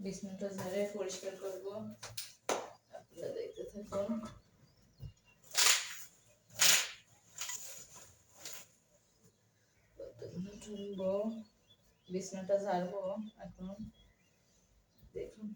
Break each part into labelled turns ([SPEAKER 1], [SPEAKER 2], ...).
[SPEAKER 1] বিছনাটা ঝাড়ে পরিষ্কার করব। আপনারা দেখতে থাকুন। বিছনাটা ঝাড়বো এখন। দেখুন।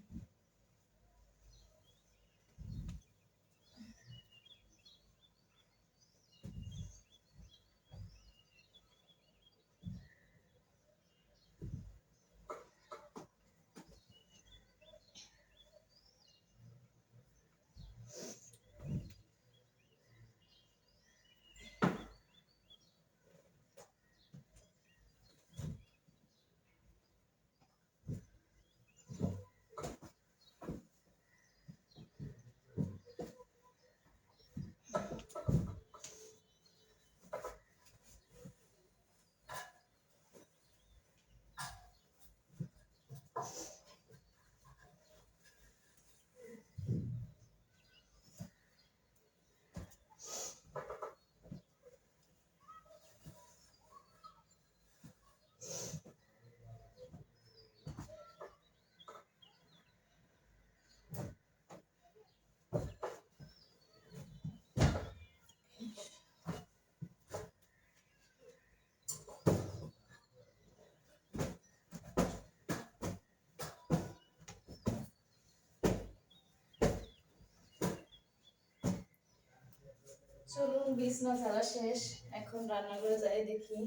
[SPEAKER 1] চলুন বিছনা ঝাড়া শেষ। এখন রান্নাঘরে যাই দেখি।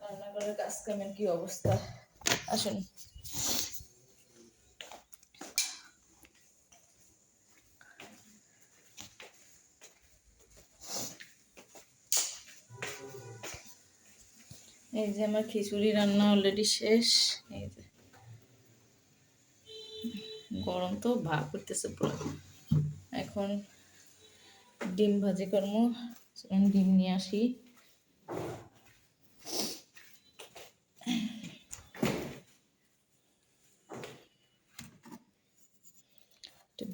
[SPEAKER 1] রান্নাঘরের কাজ কামের কি অবস্থা? আসুন। এই যে আমার খিচুড়ি রান্না অলরেডি শেষ। এই যে। গরম তো ভাগ করতেছে এখন ডিম ভাজি করব। চলুন ডিম নিয়ে আসি।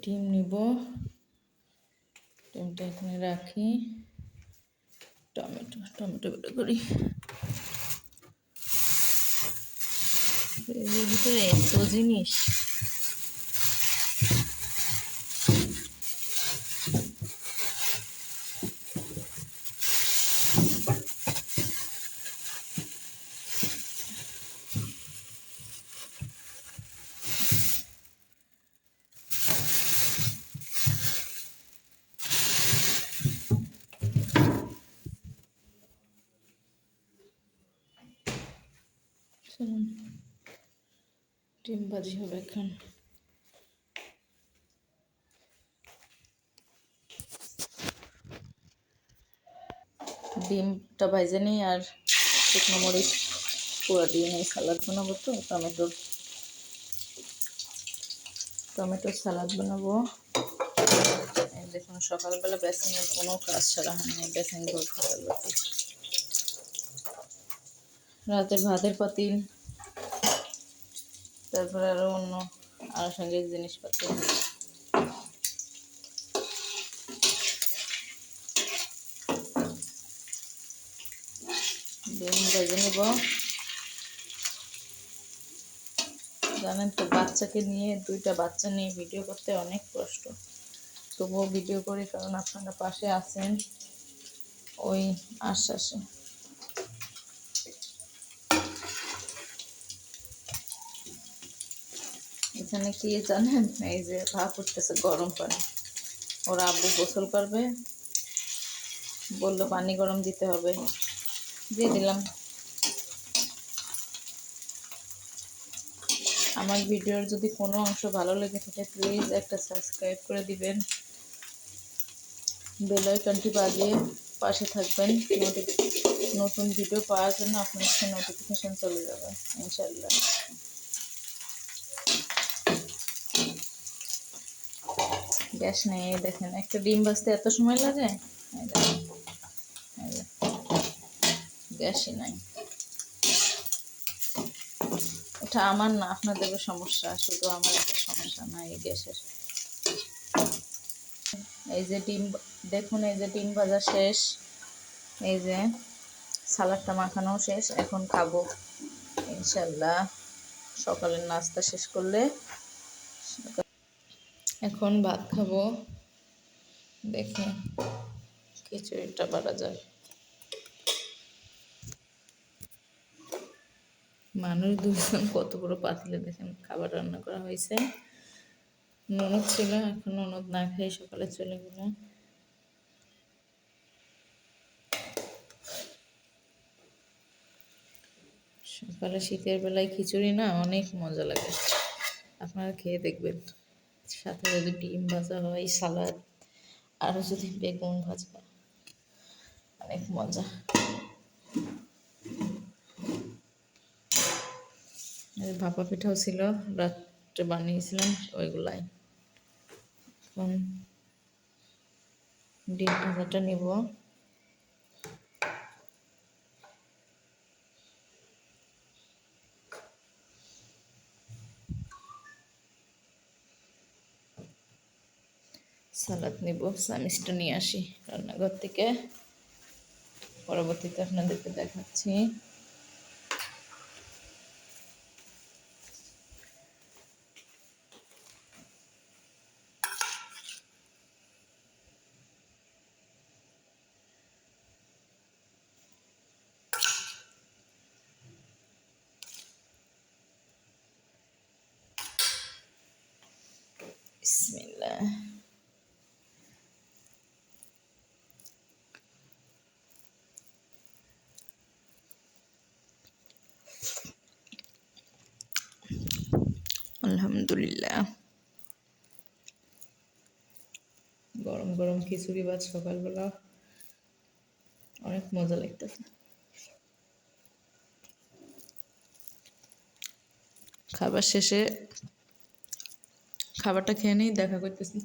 [SPEAKER 1] ডিম নিব। ডিমটা এখানে রাখি। টমেটো টমেটো বেটা করি। ভিতরে এত জিনিস। চলুন। ডিম ভাজি হবে এখন। ডিমটা ভাজে নিই আর শুকনো মরিচ পুরো দিয়ে নিই সালাদ বানাবো তো টমেটোর টমেটোর সালাদ বানাবো। দেখুন, সকালবেলা বেসিনের কোনো কাজ ছাড়া হয়নি বেসিন সকালবেলা রাতের ভাতের পাতিল, তারপরে আরও অন্য আনুষঙ্গিক জিনিসপত্র। জানেন তো, বাচ্চাকে নিয়ে, দুইটা বাচ্চা নিয়ে ভিডিও করতে অনেক কষ্ট। তবুও ভিডিও করি কারণ আপনারা পাশে আছেন, ওই আশ্বাসে। এখানে কি জানেন? এই যে ভাপ উঠতেছে গরম পানি। ওরা আব্বু গোসল করবে। বলল, পানি গরম দিতে হবে। দিয়ে দিলাম। আমার ভিডিওর যদি কোনো অংশ ভালো লেগে থাকে প্লিজ একটা সাবস্ক্রাইব করে দিবেন। বেল আইকনটি বাজিয়ে পাশে থাকবেন। নতুন ভিডিও পাওয়ার জন্য আপনার নোটিফিকেশন চলে যাবে ইনশাল্লাহ গ্যাস নেই দেখেন, একটা ডিম ভাজতে এত সময় লাগে? গ্যাসই নাই। এটা আমার না আপনাদের সমস্যা, শুধু আমার একটা সমস্যা, না, এই গ্যাসের। এই যে ডিম, দেখুন, এই যে ডিম ভাজা শেষ, এই যে সালাডটা মাখানো শেষ, এখন খাব, ইনশাল্লাহ। সকালের নাস্তা শেষ করলে এখন ভাত খাব। দেখে খিচুড়িটা বাড়া যায় মানুষ দুজন কত বড় পাতিলে দেখেন খাবার রান্না করা হয়েছে। ননদ ছিল, এখন ননদ না খেয়ে সকালে চলে গেল। সকালে শীতের বেলায় খিচুড়ি না অনেক মজা লাগে। আপনারা খেয়ে দেখবেন। সাথে যদি ডিম ভাজা হয়, সালাদ আরও যদি বেগুন ভাজা, অনেক মজা। ভাপা পিঠাও ছিল, রাত্রে বানিয়েছিলাম ওইগুলাই। ডিম ভাজাটা নিব। সালাদ নিব সামিসটা নিয়ে আসি রান্নাঘর থেকে। পরবর্তীতে আপনাদেরকে দেখাচ্ছি। বিসমিল্লাহ। আলহামদুলিল্লাহ। গরম গরম খিচুড়ি ভাত সকালবেলা। অনেক মজা লাগতেছে। খাবার শেষে খাবারটা খেয়ে নিই দেখা করতেছি।